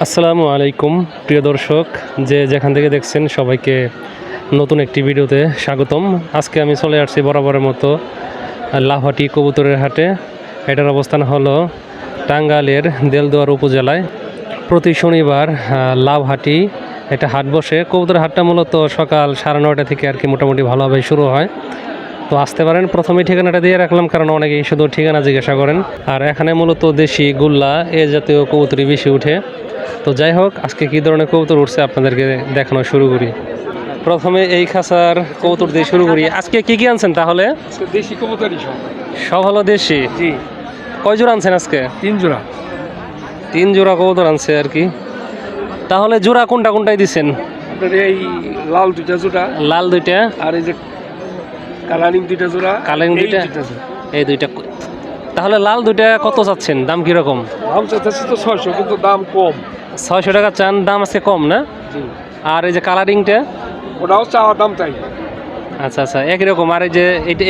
আসসালামু আলাইকুম, প্রিয় দর্শক। যে যেখান থেকে দেখছেন সবাইকে নতুন একটি ভিডিওতে স্বাগতম। আজকে আমি চলে আসছি বরাবরের মতো লাহাটি কবুতরের হাটে। এটার অবস্থান হলো টাঙ্গাইলের দেলদুয়ার উপজেলায়। প্রতি শনিবার লাভহাটি এটা হাট বসে। কবুতরের হাটটা মূলত সকাল সাড়ে নয়টা থেকে আর কি মোটামুটি ভালোভাবে শুরু হয়। তো আসতে পারেন, প্রথমে ঠিকানাটা দিয়ে রাখলাম, কারণ অনেকেই শুধু ঠিকানা জিজ্ঞাসা করেন। আর এখানে মূলত দেশি গুল্লা, এ জাতীয় কবুতরি বেশি উঠে। তো যাই হোক আজকে কী ধরনের কবুতর উঠছে আপনাদেরকে দেখানো শুরু করি। প্রথমে এই খাসার কবুতর দিয়ে শুরু করি। আজকে কি কি আনছেন তাহলে? দেশি কবুতরই সব। সব হলো দেশি? জি। কয় জোড়া আনছেন আজকে? তিন জোড়া। তিন জোড়া কবুতর আনছে আর কি। তাহলে জোড়া কোনটা কোনটাই দিচ্ছেন আপনার এই লাল দুইটা জোড়া লাল দুইটা। আর এই যে কালারিং দুইটা জোড়া কালারিং দুইটা? এই দুইটা। তাহলে লাল দুইটা কত চাচ্ছেন? দাম কীরকম? দাম চাইতেছে তো ছয়শো কিন্তু দাম কম। ছয়শো টাকা চান দাম আছে কম না? আর এই যে কালারিংটা? ওটাও চাওয়ার দাম চাই। আচ্ছা আচ্ছা একই রকম। আর এই যে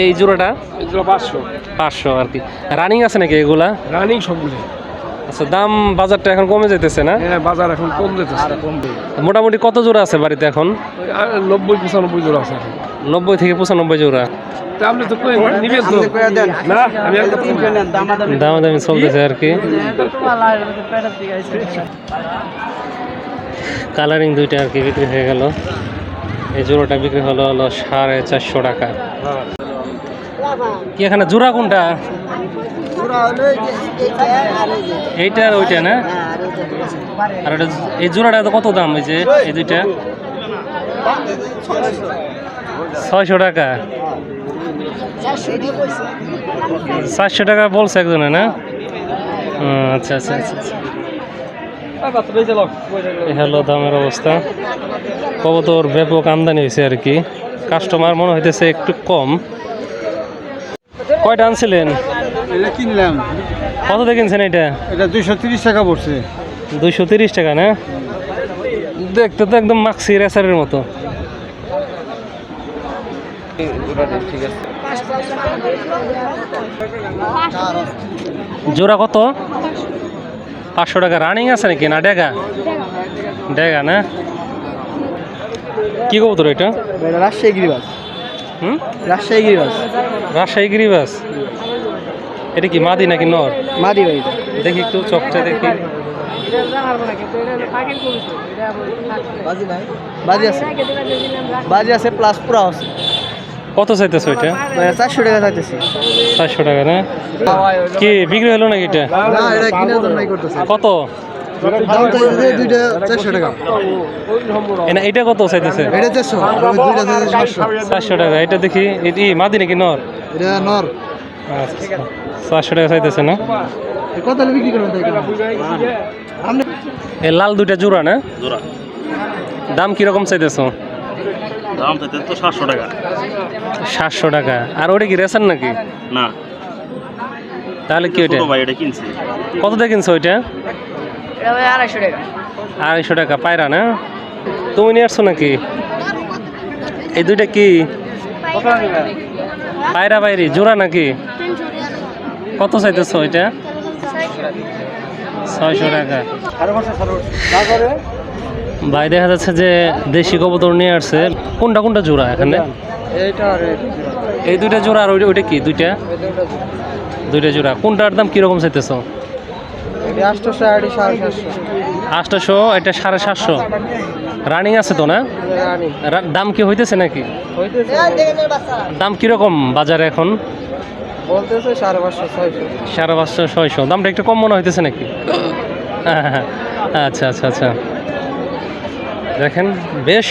এই জোড়াটা? পাঁচশো। পাঁচশো আর কি। রানিং আছে নাকি এগুলা? রানিং সবগুলো আচ্ছা দাম বাজারটা এখন কমে যেতেছে না? হ্যাঁ বাজার এখন কম যেতেছে কমবে মোটামুটি কত জোড়া আছে বাড়িতে এখন? নব্বই পঁচানব্বই জোড়া আছে নব্বই থেকে পঁচানব্বই জোড়া। তা আপনি তো নিবেন তো? না আমি একদম দামাদামি চলতেছে। আর কি। কালারিং দুইটা আর কি বিক্রি হয়ে গেল। এই জোড়াটা বিক্রি হলো হলো সাড়ে চারশো টাকা। কি এখানে জোড়া কোনটা? এইটা আর ওইটা না? আর ওটা এই জোড়াটা কত দাম যে, এই দুইটা? ছয়শো টাকা। চারশো টাকা বলছে একজনে না? আচ্ছা আচ্ছা আচ্ছা আচ্ছা। এই দামের অবস্থা। কবুতর ব্যাপক আমদানি হয়েছে আর কি। কাস্টমার মনে হইতেছে একটু কম। কয়টা আনছিলেন? এটা কিনলাম। কত দিয়ে কিনছেন এটা? এটা দুইশো তিরিশ টাকা পড়ছে। দুইশো তিরিশ টাকা না? দেখতে তো একদম মাক্সি রেসারের মতো। জোড়া কত? পাঁচশো টাকা। রানিং আছে নাকি? না ডেগা? ডেগা না? কি কবুতর এটা? এটা রাজশাহী গিরিবাস। হুম? রাজশাহী গিরিবাস। রাজশাহী গিরিবাস। এটা কি মাদি নাকি নর? মাদি ভাই। দেখি একটু চকটা দেখি। বাজি আছে। বাজি আছে প্লাস পুরা আছে কত চাইতেছো এটা চারশো টাকা চাইতেছি। চারশো টাকা না? কি বিক্রি হলো নাকি এটা? না এটা কিনার কত? দাম চারশো টাকা। এনা এটা কত চাইতেছে? এটা চারশো। টাকা এটা দেখি এটি মাদি নাকি নর? এটা নর। চারশো টাকা চাইতেছে না? কত বিক্রি করবেন তাই লাল দুইটা জোড়া না? জোড়া। দাম কীরকম চাইতেছো? দাম তো সাতশো টাকা। সাতশো টাকা। আর ওটা কি রেশন নাকি? না। তাহলে কি ওইটা? ভাই এটা কিনছে। কত দিয়ে কিনছো ওইটা? আড়াইশো টাকা। পায়রা না? তুমি নিয়ে আসছো নাকি? এই দুইটা কি? পায়রা। বাইরি জোড়া নাকি? কত চাইতেছো ওইটা ছয়শো টাকা। ভাই দেখা যাচ্ছে যে দেশি কবুতর নিয়ে আসছে। কোনটা কোনটা জোড়া এখানে? এইটা আর এই দুইটা জোড়া আর ওইটা কি দুইটা? দুইটা জোড়া। কোনটার দাম কীরকম চাইতেছো? এটা আটশোশো এটা সাড়ে সাতশো। রানিং আছে তো না? দাম কি হইতেছে নাকি? দাম কীরকম বাজারে এখন? বলতেছে সাড়ে পাঁচশো ছয়শো। সাড়ে পাঁচশো ছয়শো। দামটা একটু কম মনে হইতেছে নাকি? আচ্ছা আচ্ছা আচ্ছা। দেখেন বেশ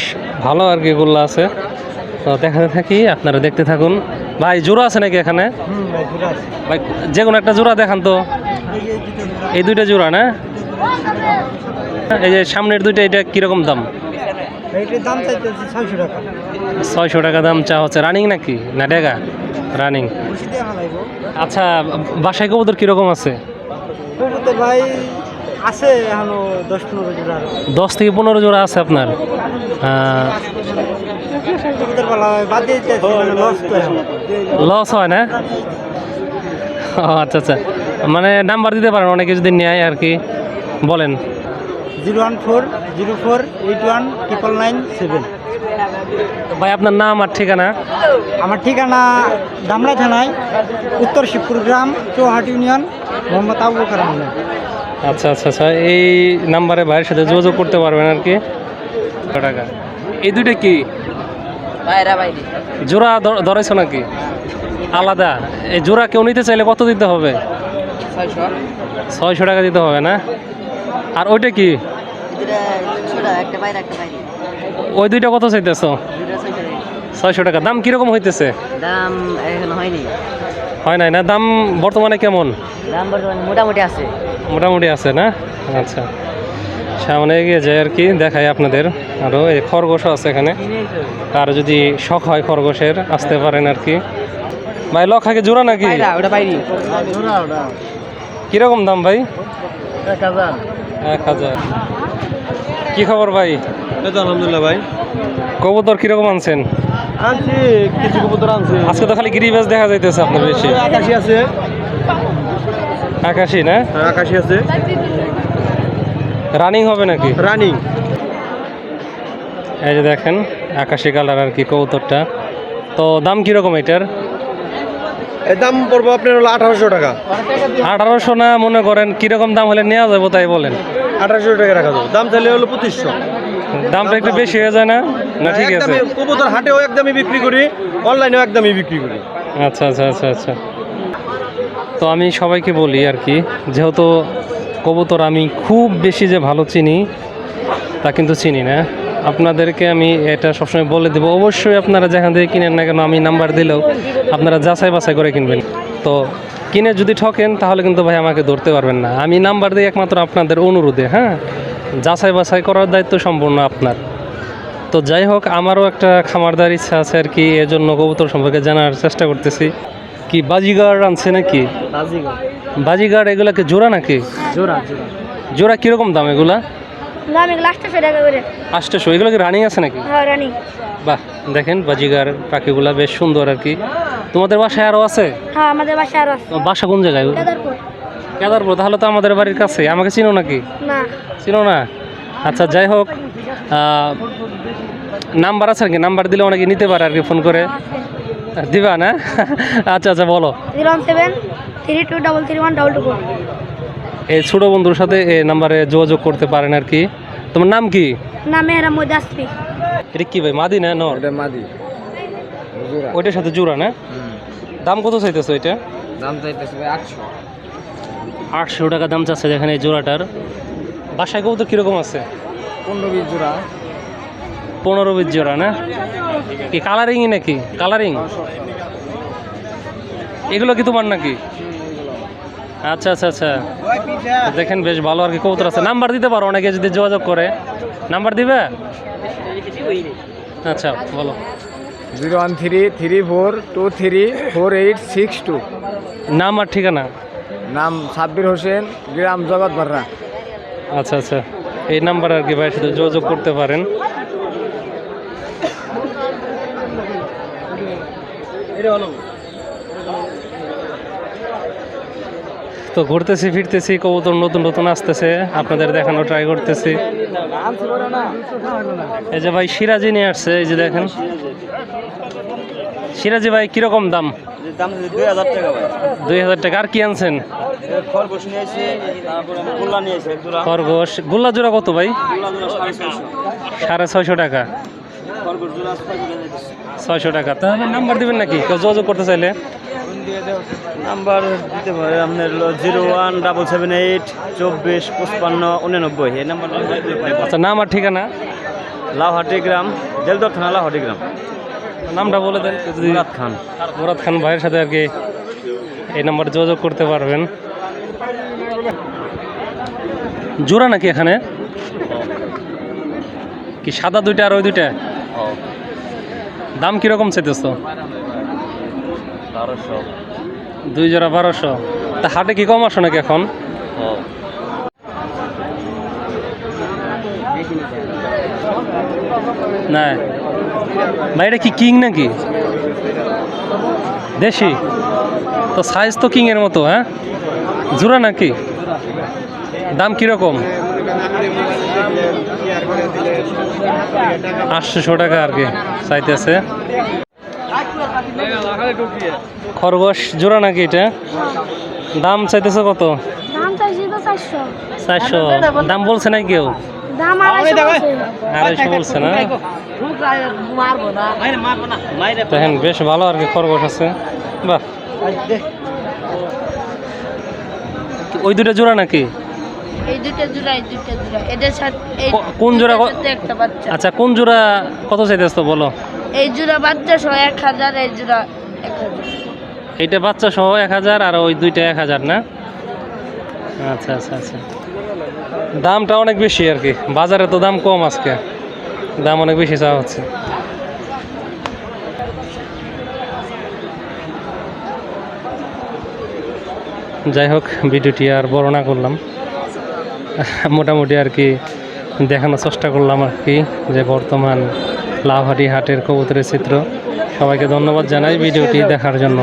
ভালো আর কি এগুলো আছে। তো দেখাতে থাকি আপনারা দেখতে থাকুন। ভাই জোড়া আছে নাকি এখানে? ভাই যে কোনো একটা জোড়া দেখান তো। এই দুইটা জোড়া না? এই যে সামনের দুইটা এটা কীরকম দাম? এইটার দাম চাইতেছে ছয়শো টাকা। ছয়শো টাকা দাম চা হচ্ছে রানিং নাকি? না ডেগা? রানিং। আচ্ছা বাসায় কবুতর কীরকম আছে? ভাই আছে এখনও দশ পনেরো জোড়া। দশ থেকে পনেরো জোড়া আছে আপনার? হয়। লস হয় না? ও আচ্ছা আচ্ছা। মানে নাম্বার দিতে পারেন অনেকে যদি নেয় আর কি বলেন। Zero one four zero four eight one triple nine seven. ভাই আপনার নাম আর ঠিকানা? আমার ঠিকানা দামরা থানায় উত্তর শিবপুর গ্রাম চৌহাট ইউনিয়ন মোহাম্মদ আবু বকর আচ্ছা আচ্ছা আচ্ছা এই নাম্বারে ভাইয়ের সাথে যোগাযোগ করতে পারবেন আর কি। টাকা। এই দুইটা কি? বাইরা বাইরে জোড়া ধরেছো নাকি? আলাদা। এই জোড়া কেউ নিতে চাইলে কত দিতে হবে? ছয়শো টাকা দিতে হবে না? আর ওইটা কি? দুটা ছোটা একটা বাইরে একটা বাইরে। ওই দুইটা কত চাইতেছো? ছয়শো টাকা। দাম কীরকম হইতেছে? দাম এখন হয়নি। হয় নাই না? দাম বর্তমানে কেমন? দাম বর্তমানে মোটামুটি আছে। মোটামুটি আছে না? আচ্ছা। সামনে এগিয়ে যায় আর কি দেখাই আপনাদের। আরও এই খরগোশও আছে এখানে। আর যদি শখ হয় খরগোশের আসতে পারেন আর কি। ভাই লক লক্ষাকে জোড়া নাকি? ওটা। কীরকম দাম ভাই? এক হাজার। কি খবর ভাই? আলহামদুলিল্লাহ ভাই। কবুতর কীরকম আনছেন? আনছি কিছু কবুতর আনছি। আজকে তো খালি গিরিবাজ দেখা যাইতেছে আপনার বেশি। আকাশি আছে। আকাশি না? হ্যাঁ, আকাশি আছে। রানিং হবে নাকি? রানিং। এই যে দেখেন আকাশি কালার আর কি কবুতরটা। তো দাম কীরকম এটার? এর দাম পড়ব আপনার হলো আঠারোশো টাকা। আঠারোশো না মনে করেন কীরকম দাম হলে নেওয়া যাব তাই বলেন। আঠারোশো টাকা রাখা যাবে। দাম চাইলে হলো পঁচিশশো। দামটা একটু বেশি হয়ে যায় না? না ঠিক আছে। একদমই কবুতর হাটেও একদমই বিক্রি করি অনলাইনেও একদমই বিক্রি করি। আচ্ছা আচ্ছা আচ্ছা আচ্ছা। তো আমি সবাইকে বলি আর কি যেহেতু কবুতর আমি খুব বেশি যে ভালো চিনি তা কিন্তু চিনি না। আপনাদেরকে আমি এটা সবসময় বলে দেবো। অবশ্যই আপনারা যেখান থেকে কিনেন না কেন আমি নাম্বার দিলেও আপনারা যাচাই বাছাই করে কিনবেন। তো কিনে যদি ঠকেন তাহলে কিন্তু ভাই আমাকে ধরতে পারবেন না। আমি নাম্বার দিই একমাত্র আপনাদের অনুরোধে হ্যাঁ? যাচাই বাছাই করার দায়িত্ব সম্পূর্ণ আপনার। তো যাই হোক আমারও একটা খামারদার ইচ্ছা আছে আর কি এজন্য কবুতর সম্পর্কে জানার চেষ্টা করতেছি। কি বাজিগার আনছে নাকি? বাজিগার। এগুলাকে জোড়া নাকি? জোড়া জোড়া। জোড়া কীরকম দাম এগুলা? দাম এগুলো আটশোশো টাকা করে আষ্টশো এগুলো কি রানিং আছে নাকি? হ্যাঁ রানি বাহ দেখেন বাজিগার পাখিগুলা বেশ সুন্দর আর কি। তোমাদের বাসায় আরও আছে? হ্যাঁ আমাদের বাসায় আরও আছে। বাসা কোন জায়গায়? কেদারপুর। কেদারপুর তাহলে তো আমাদের বাড়ির কাছে আমাকে চিনো নাকি? না। চিনো না? আচ্ছা যাই হোক নাম্বার আছে নাকি? নাম্বার দিলে অনেকে নিতে পারে আর কি ফোন করে। দিবা না? আচ্ছা আচ্ছা বলো। Zero seven three two double three one double two এই ছোটো বন্ধুর সাথে এই নাম্বারে যোগাযোগ করতে পারেন আর কি। তোমার নাম কি? না মেহরা মজাসফি এটা কি ভাই মাদি না নর? এটা মাদি। ওইটার সাথে জোড়া না? দাম কত চাইতেছো এটা দাম চাইতেছে ভাই আটশো। আটশো টাকা দাম চাচ্ছে দেখেন এই জোড়াটার। বাসায় কবুতর কীরকম আছে? পনেরো বিশ জোড়া। পনেরো বিশ জোড়া না? কি কালারিংই নাকি? কালারিং এগুলো কি তোমার নাকি? আচ্ছা আচ্ছা আচ্ছা। দেখেন বেশ ভালো আর কি কবুতর আছে। নাম্বার দিতে পারো অনেকে যদি যোগাযোগ করে। নাম্বার দিবে? আচ্ছা বলো। Zero one three three four two three four eight six two. নাম আর ঠিকানা? নাম সাব্বির হোসেন গ্রাম জগৎ বাররা। আচ্ছা আচ্ছা। এই নাম্বার আর কি ভাইয়ের সাথে যোগাযোগ করতে পারেন। তো ঘুরতেছি ফিরতেছি কবুতর নতুন নতুন আসতেছে আপনাদের দেখানো ট্রাই করতেছি। এই যে ভাই সিরাজি নিয়ে আসছে এই যে দেখেন। সিরাজি ভাই কীরকম দাম? দুই হাজার টাকা আর কি আনছেন? খরগোশ গোল্লা জোড়া। কত ভাই? সাড়ে ছয়শো। টাকা। ছয়শো টাকা। তাহলে নাম্বার দিবেন নাকি? যোগাযোগ করতে চাইলে। নাম্বার দিতে পারে আপনার হলো zero one double seven eight চব্বিশ পঁচপান্ন উনানব্বই। এই নাম্বার আচ্ছা নাম আর ঠিকানা? লাউহাটি গ্রাম দেলদর থানা লাউহাটি গ্রাম। নামটা বলে দেন মুরাদ খান। মুরাদ খান ভাইয়ের সাথে আর কি এই নাম্বারে যোগাযোগ করতে পারবেন। জোড়া নাকি এখানে? কি সাদা দুইটা আর ওই দুইটা? দাম কীরকম চাইতেছ? দুই জোড়া বারোশো। তা হাটে কি কম আসো নাকি এখন? না ভাই, এটা কি কিং নাকি? দেশি? তো সাইজ তো কিং এর মতো হ্যাঁ? জোড়া নাকি? দাম কীরকম? আটশোশো টাকা আর কি চাইতেছে খরগোশ জোড়া নাকি এটা? দাম চাইতেছে কত? দাম চারশো। দাম বলছে না কেউ? আড়াইশো বলছে। না? দেখেন বেশ ভালো আর কি খরগোশ আছে। বাহ। ওই দুটো জোড়া নাকি? এই দুটো জোড়া এই দুটো জোড়া। এদের সাথে এই কো- কোন জোড়া আচ্ছা কোন জোড়া কত চাইতেছ বলো? এই জোড়া বাচ্চা সহ এক হাজার এই জোড়া এক হাজার। এইটা বাচ্চা সহ এক হাজার আর ওই দুইটা এক হাজার, না? আচ্ছা আচ্ছা আচ্ছা। দামটা অনেক বেশি আর কি। বাজারে তো দাম কম আজকে। দাম অনেক বেশি চাওয়া হচ্ছে। যাই হোক, ভিডিওটি আর বর্ণনা করলাম। মোটামুটি আর কি দেখানোর চেষ্টা করলাম আর কি, যে বর্তমান লাভহাটি হাটের কবুতরের চিত্র। সবাইকে ধন্যবাদ জানাই ভিডিওটি দেখার জন্য।